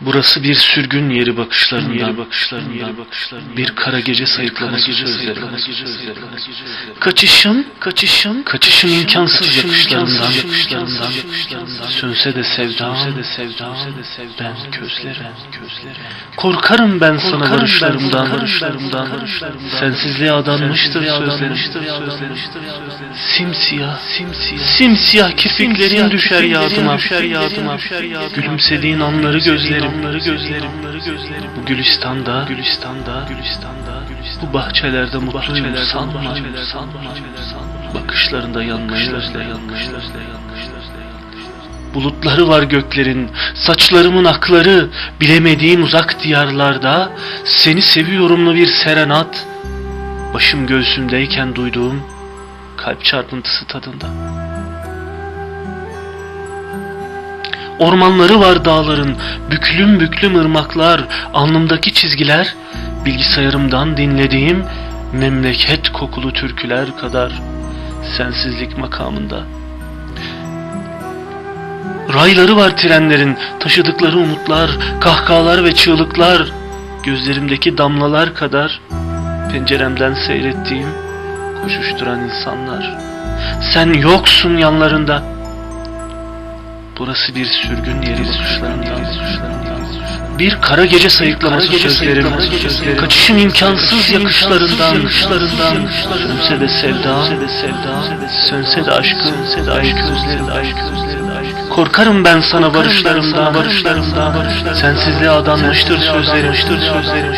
Burası bir sürgün yeri bakışlarından, yeri bakışlarından, yeri bakışlarından bir kara gece sayıklaması sözleri. Kaçışım, kaçışım, kaçışım imkansız yakışlarından, yakışlarından, sönse de sevdam, de sevdam, ben közlerim, közlerim. Korkarım ben sana varışlarımdan, varışlarımdan, sensizliğe adanmıştır sözlerim, simsiyah, simsiyah, simsiyah kirpiklerin düşer yadıma, gülümsediğin anları gözlerim, anları gözlerim, gözlerim. Bu Gülistan'da, Gülistan'da, Gülistan'da, bu bahçelerde mutluyum sanma, sanma, bakışlarında yanmayı özle, özle, Bulutları var göklerin, saçlarımın akları, bilemediğim uzak diyarlarda, seni seviyorumlu bir serenat, başım göğsümdeyken duyduğum kalp çarpıntısı tadında. Ormanları var dağların, büklüm büklüm ırmaklar, alnımdaki çizgiler, bilgisayarımdan dinlediğim memleket kokulu türküler kadar sensizlik makamında. Rayları var trenlerin, taşıdıkları umutlar, kahkahalar ve çığlıklar, gözlerimdeki damlalar kadar penceremden seyrettiğim koşuşturan insanlar. Sen yoksun yanlarında. Burası bir sürgün yeri. Suçlarından. Bir kara gece sayıklaması sözlerim, kaçışım imkansız yakışlarından, yakışlarından, sönse de sevda, sönse de aşkım, sönse de aşk özlerim, aşk özlerim, aşk. Korkarım ben sana varışlarımda, varışlarımda, sensizliğe adanmıştır sözlerim, sözlerim,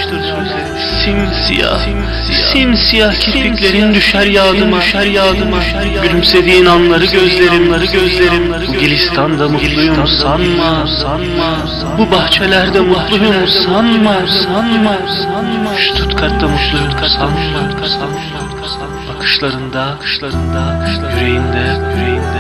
simsiyah, simsiyah. kirpiklerin düşer yadıma, düşer yadıma, gülümsediğin anları gözlerim, gözlerim, bu Gülistan'da mutluyum sanma, sanma, bu bahçelerde mutluyum sanma, sanma, sanma, Stuttgart'ta mutluyum sanma, sanma, bakışlarında, yüreğinde, yüreğinde,